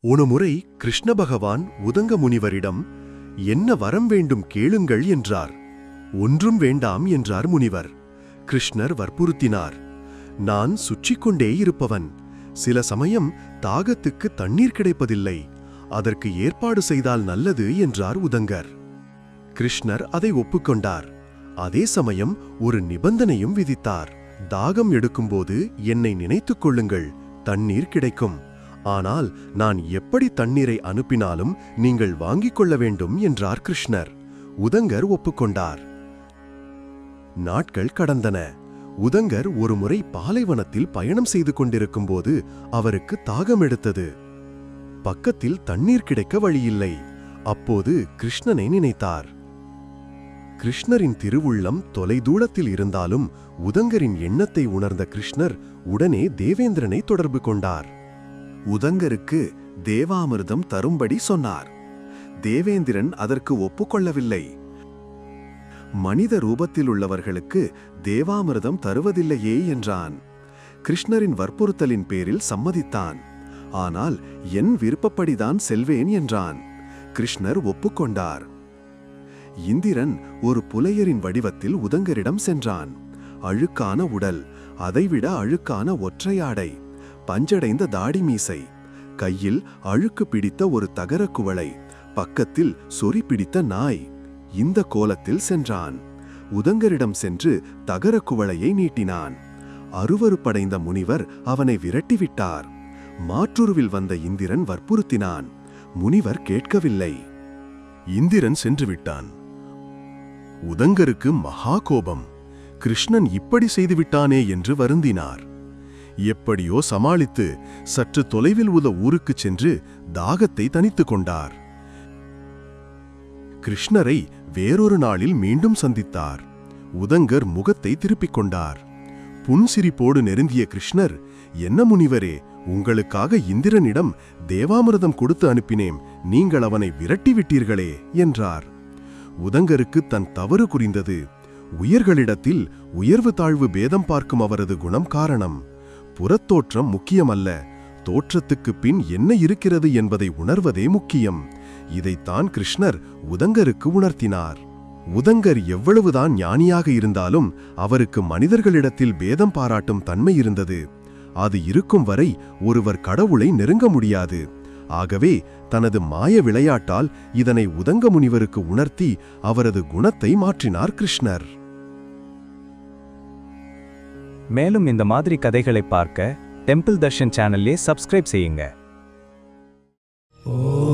ஒருமுறை கிருஷ்ண பகவான் உதங்க முனிவரிடம் என்ன வரம் வேண்டும் கேளுங்கள் என்றார். ஒன்றும் வேண்டாம் என்றார் முனிவர். கிருஷ்ணர் வற்புறுத்தினார். நான் சுற்றிக்கொண்டே இருப்பவன். சில சமயம் தாகத்துக்கு தண்ணீர் கிடைப்பதில்லை. அதற்கு ஏற்பாடு செய்தால் நல்லது என்றார் உதங்கர். கிருஷ்ணர் அதை ஒப்புக்கொண்டார். அதே சமயம் ஒரு நிபந்தனையும் விதித்தார். தாகம் எடுக்கும்போது என்னை நினைத்துக் கொள்ளுங்கள். தண்ணீர் கிடைக்கும். ஆனால் நான் எப்படி தண்ணீரை அனுப்பினாலும் நீங்கள் வாங்கிக் கொள்ள வேண்டும் என்றார் கிருஷ்ணர். உதங்கர் ஒப்புக்கொண்டார். நாட்கள் கடந்தன. உதங்கர் ஒருமுறை பாலைவனத்தில் பயணம் செய்து கொண்டிருக்கும்போது அவருக்கு தாகம் எடுத்தது. பக்கத்தில் தண்ணீர் கிடைக்க வழியில்லை. அப்போது கிருஷ்ணனை நினைத்தார். கிருஷ்ணரின் திருவுள்ளம் தொலைதூரத்தில் இருந்தாலும் உதங்கரின் எண்ணத்தை உணர்ந்த கிருஷ்ணர் உடனே தேவேந்திரனை தொடர்பு கொண்டார். உதங்கருக்கு தேவாமிர்தம் தரும்படி சொன்னார். தேவேந்திரன் அதற்கு ஒப்புக்கொள்ளவில்லை. மனித ரூபத்தில் உள்ளவர்களுக்கு தேவாமிர்தம் தருவதில்லையே என்றான். கிருஷ்ணரின் வற்புறுத்தலின் பேரில் சம்மதித்தான். ஆனால் என் விருப்பப்படிதான் செல்வேன் என்றான். கிருஷ்ணர் ஒப்புக்கொண்டார். இந்திரன் ஒரு புலையரின் வடிவத்தில் உதங்கரிடம் சென்றான். அழுக்கான உடல் அதைவிட அழுக்கான ஒற்றையாடை பஞ்சடைந்த தாடி மீசை. கையில் அழுக்கு பிடித்த ஒரு தகர குவளை. பக்கத்தில் சொறி பிடித்த நாய். இந்த கோலத்தில் சென்றான். உதங்கரிடம் சென்று தகர குவளையை நீட்டினான். அருவருப்படைந்த முனிவர் அவனை விரட்டிவிட்டார். மாற்றுருவில் வந்த இந்திரன் வற்புறுத்தினான். முனிவர் கேட்கவில்லை. இந்திரன் சென்று விட்டான் உதங்கருக்கு மகா கோபம். கிருஷ்ணன் இப்படி செய்துவிட்டானே என்று வருந்தினார். எப்படியோ சமாளித்து சற்று தொலைவில் உள்ள ஊருக்குச் சென்று தாகத்தை தனித்துக் கொண்டார். கிருஷ்ணரை வேறொரு நாளில் மீண்டும் சந்தித்தார். உதங்கர் முகத்தை திருப்பிக் கொண்டார். புன்சிரிப்போடு நெருங்கிய கிருஷ்ணர் என்ன முனிவரே உங்களுக்காக இந்திரனிடம் தேவாமிரதம் கொடுத்து அனுப்பினேன் நீங்கள் அவனை விரட்டி விட்டீர்களே என்றார். உதங்கருக்கு தன் தவறு புரிந்தது. உயர்களிடத்தில் உயர்வு தாழ்வு பேதம் பார்க்கும் அவரது குணம் காரணம். புறத்தோற்றம் முக்கியமல்ல. தோற்றத்துக்கு பின் என்ன இருக்கிறது என்பதை உணர்வதே முக்கியம். இதைத்தான் கிருஷ்ணர் உதங்கருக்கு உணர்த்தினார். உதங்கர் எவ்வளவுதான் ஞானியாக இருந்தாலும் அவருக்கு மனிதர்களிடத்தில் பேதம் பாராட்டும் தன்மை இருந்தது. அது இருக்கும் வரை ஒருவர் கடவுளை நெருங்க முடியாது. ஆகவே தனது மாய விளையாட்டால் இதனை உதங்க முனிவருக்கு உணர்த்தி அவரது குணத்தை மாற்றினார் கிருஷ்ணர். மேலும் இந்த மாதிரி கதைகளை பார்க்க டெம்பிள் தர்ஷன் சேனல்லே சப்ஸ்கிரைப் செய்யுங்க. ஓ